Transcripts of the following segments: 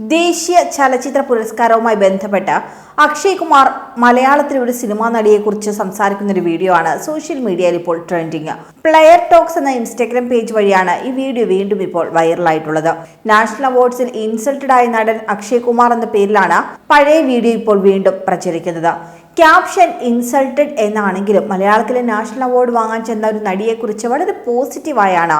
ദേശീയ ചലച്ചിത്ര പുരസ്കാരവുമായി ബന്ധപ്പെട്ട് അക്ഷയ് കുമാർ മലയാളത്തിലെ ഒരു സിനിമാ നടിയെക്കുറിച്ച് സംസാരിക്കുന്ന ഒരു വീഡിയോ ആണ് സോഷ്യൽ മീഡിയയിൽ ഇപ്പോൾ ട്രെൻഡിങ് പ്ലെയർ ടോക്സ് എന്ന ഇൻസ്റ്റാഗ്രാം പേജ് വഴിയാണ് ഈ വീഡിയോ വീണ്ടും ഇപ്പോൾ വൈറലായിട്ടുള്ളത് നാഷണൽ അവാർഡ്സിൽ ഇൻസൾട്ടഡ് ആയ നടൻ അക്ഷയ് കുമാർ എന്ന പേരിലാണ് പഴയ വീഡിയോ ഇപ്പോൾ വീണ്ടും പ്രചരിക്കുന്നത്. ക്യാപ്ഷൻ ഇൻസൾട്ടഡ് എന്നാണെങ്കിലും മലയാളത്തിലെ നാഷണൽ അവാർഡ് വാങ്ങാൻ ചെന്ന ഒരു നടിയെക്കുറിച്ച് വളരെ പോസിറ്റീവായാണ്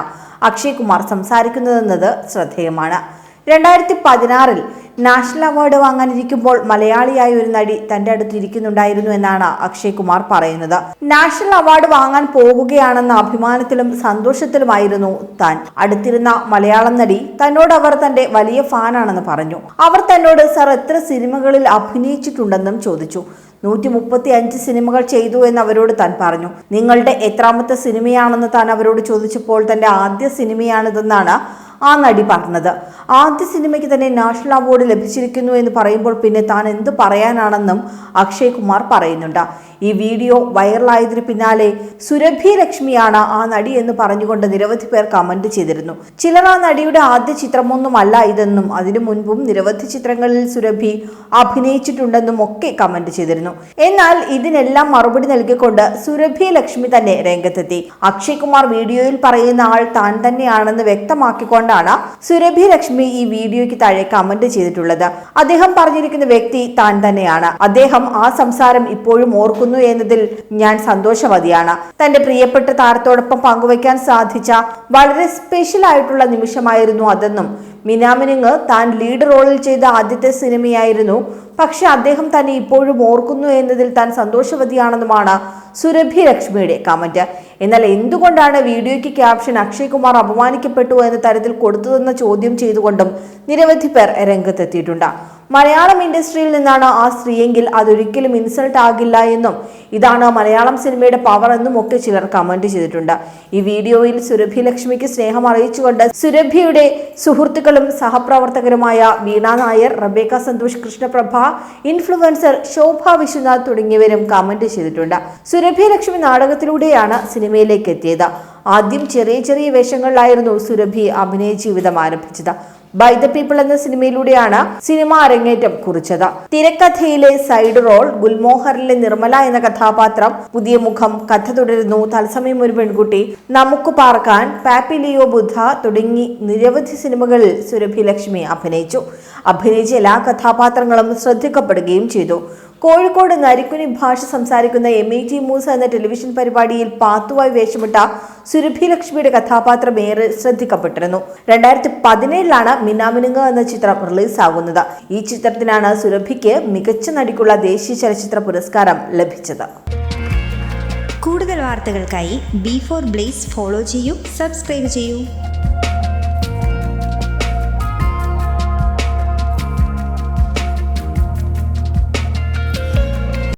അക്ഷയ് കുമാർ സംസാരിക്കുന്നതെന്നത് ശ്രദ്ധേയമാണ്. രണ്ടായിരത്തി പതിനാറിൽ നാഷണൽ അവാർഡ് വാങ്ങാനിരിക്കുമ്പോൾ മലയാളിയായ ഒരു നടി തന്റെ അടുത്ത് ഇരിക്കുന്നുണ്ടായിരുന്നു എന്നാണ് അക്ഷയ് കുമാർ പറയുന്നത്. നാഷണൽ അവാർഡ് വാങ്ങാൻ പോവുകയാണെന്ന അഭിമാനത്തിലും സന്തോഷത്തിലുമായിരുന്നു താൻ. അടുത്തിരുന്ന മലയാളം നടി തന്നോട് അവർ തന്റെ വലിയ ഫാനാണെന്ന് പറഞ്ഞു. അവർ തന്നോട് സർ എത്ര സിനിമകളിൽ അഭിനയിച്ചിട്ടുണ്ടെന്നും ചോദിച്ചു. നൂറ്റി മുപ്പത്തി അഞ്ച് സിനിമകൾ ചെയ്തു എന്ന് അവരോട് താൻ പറഞ്ഞു. നിങ്ങളുടെ എത്രാമത്തെ സിനിമയാണെന്ന് താൻ അവരോട് ചോദിച്ചപ്പോൾ തന്റെ ആദ്യ സിനിമയാണിതെന്നാണ് ആ നടി പറഞ്ഞത് ആദ്യ സിനിമയ്ക്ക് തന്നെ നാഷണൽ അവാർഡ് ലഭിച്ചിരിക്കുന്നു എന്ന് പറയുമ്പോൾ പിന്നെ താൻ എന്ത് പറയാനാണെന്നും അക്ഷയ് കുമാർ പറയുന്നുണ്ട്. ഈ വീഡിയോ വൈറലായതിന് പിന്നാലെ സുരഭി ലക്ഷ്മിയാണ് ആ നടി എന്ന് പറഞ്ഞുകൊണ്ട് നിരവധി പേർ കമന്റ് ചെയ്തിരുന്നു. ചിലർ ആ നടിയുടെ ആദ്യ ചിത്രമൊന്നുമല്ല ഇതെന്നും അതിനു മുൻപും നിരവധി ചിത്രങ്ങളിൽ സുരഭി അഭിനയിച്ചിട്ടുണ്ടെന്നും ഒക്കെ കമന്റ് ചെയ്തിരുന്നു. എന്നാൽ ഇതിനെല്ലാം മറുപടി നൽകിക്കൊണ്ട് സുരഭി ലക്ഷ്മി തന്നെ രംഗത്തെത്തി. അക്ഷയ് കുമാർ വീഡിയോയിൽ പറയുന്ന ആൾ താൻ തന്നെയാണെന്ന് വ്യക്തമാക്കിക്കൊണ്ടാണ് സുരഭി ലക്ഷ്മി ഈ വീഡിയോയ്ക്ക് താഴെ കമന്റ് ചെയ്തിട്ടുള്ളത്. അദ്ദേഹം പറഞ്ഞിരിക്കുന്ന വ്യക്തി താൻ തന്നെയാണ്. അദ്ദേഹം ആ സംസാരം ഇപ്പോഴും ഓർക്കുന്നു എന്നതിൽ ഞാൻ സന്തോഷവതിയാണ്. തന്റെ പ്രിയപ്പെട്ട താരത്തോടൊപ്പം പങ്കുവയ്ക്കാൻ സാധിച്ച വളരെ സ്പെഷ്യൽ ആയിട്ടുള്ള നിമിഷമായിരുന്നു അതെന്നും മിനാമിനുങ്ങ് താൻ ലീഡ് റോളിൽ ചെയ്ത ആദ്യത്തെ സിനിമയായിരുന്നു. പക്ഷെ അദ്ദേഹം തന്നെ ഇപ്പോഴും ഓർക്കുന്നു എന്നതിൽ താൻ സന്തോഷവതിയാണെന്നുമാണ് സുരഭി ലക്ഷ്മിയുടെ കമന്റ് എന്നാൽ എന്തുകൊണ്ടാണ് വീഡിയോയ്ക്ക് ക്യാപ്ഷൻ അക്ഷയ് കുമാർ അപമാനിക്കപ്പെട്ടു എന്ന തരത്തിൽ കൊടുത്തതെന്ന ചോദ്യം ചെയ്തുകൊണ്ടും നിരവധി പേർ രംഗത്തെത്തിയിട്ടുണ്ട്. മലയാളം ഇൻഡസ്ട്രിയിൽ നിന്നാണ് ആ സ്ത്രീയെങ്കിൽ അതൊരിക്കലും ഇൻസൾട്ട് ആകില്ല എന്നും ഇതാണ് മലയാളം സിനിമയുടെ പവർ എന്നും ഒക്കെ ചിലർ കമന്റ് ചെയ്തിട്ടുണ്ട്. ഈ വീഡിയോയിൽ സുരഭി ലക്ഷ്മിക്ക് സ്നേഹം അറിയിച്ചുകൊണ്ട് സുരഭിയുടെ സുഹൃത്തുക്കളും സഹപ്രവർത്തകരുമായ വീണ നായർ റബേക്ക സന്തോഷ് കൃഷ്ണപ്രഭ ഇൻഫ്ലുവൻസർ ശോഭ വിശ്വനാഥ് തുടങ്ങിയവരും കമന്റ് ചെയ്തിട്ടുണ്ട്. സുരഭി ലക്ഷ്മി നാടകത്തിലൂടെയാണ് സിനിമയിലേക്ക് എത്തിയത്. ആദ്യം ചെറിയ ചെറിയ വേഷങ്ങളിലായിരുന്നു സുരഭി അഭിനയ ജീവിതം ആരംഭിച്ചത്. ബൈ ദ പീപ്പിൾ എന്ന സിനിമയിലൂടെയാണ് സിനിമ അരങ്ങേറ്റം കുറിച്ചത്. തിരക്കഥയിലെ സൈഡ് റോൾ ഗുൽമോഹറിലെ നിർമ്മല എന്ന കഥാപാത്രം പുതിയ മുഖം കഥ തുടരുന്നു. തത്സമയം ഒരു പെൺകുട്ടി നമുക്ക് പാർക്കാൻ പാപ്പി ലിയോ ബുദ്ധ തുടങ്ങി നിരവധി സിനിമകളിൽ സുരഭി ലക്ഷ്മി അഭിനയിച്ചു. അഭിനയിച്ച എല്ലാ കഥാപാത്രങ്ങളും ശ്രദ്ധിക്കപ്പെടുകയും ചെയ്തു. കോഴിക്കോട് നരിക്കുനി ഭാഷ സംസാരിക്കുന്ന എം ഇ ടി മൂസ എന്ന ടെലിവിഷൻ പരിപാടിയിൽ പാത്തുവായി വേഷമിട്ട സുരഭി ലക്ഷ്മിയുടെ കഥാപാത്രം ഏറെ ശ്രദ്ധിക്കപ്പെട്ടിരുന്നു. രണ്ടായിരത്തി പതിനേഴിലാണ് മിനാമിനുങ്ങ എന്ന ചിത്രം റിലീസാകുന്നത്. ഈ ചിത്രത്തിനാണ് സുരഭിക്ക് മികച്ച നടിക്കുള്ള ദേശീയ ചലച്ചിത്ര പുരസ്കാരം ലഭിച്ചത്. കൂടുതൽ വാർത്തകൾക്കായി ബി ഫോർ ബ്ലേസ് ഫോളോ ചെയ്യൂ സബ്സ്ക്രൈബ് ചെയ്യൂ.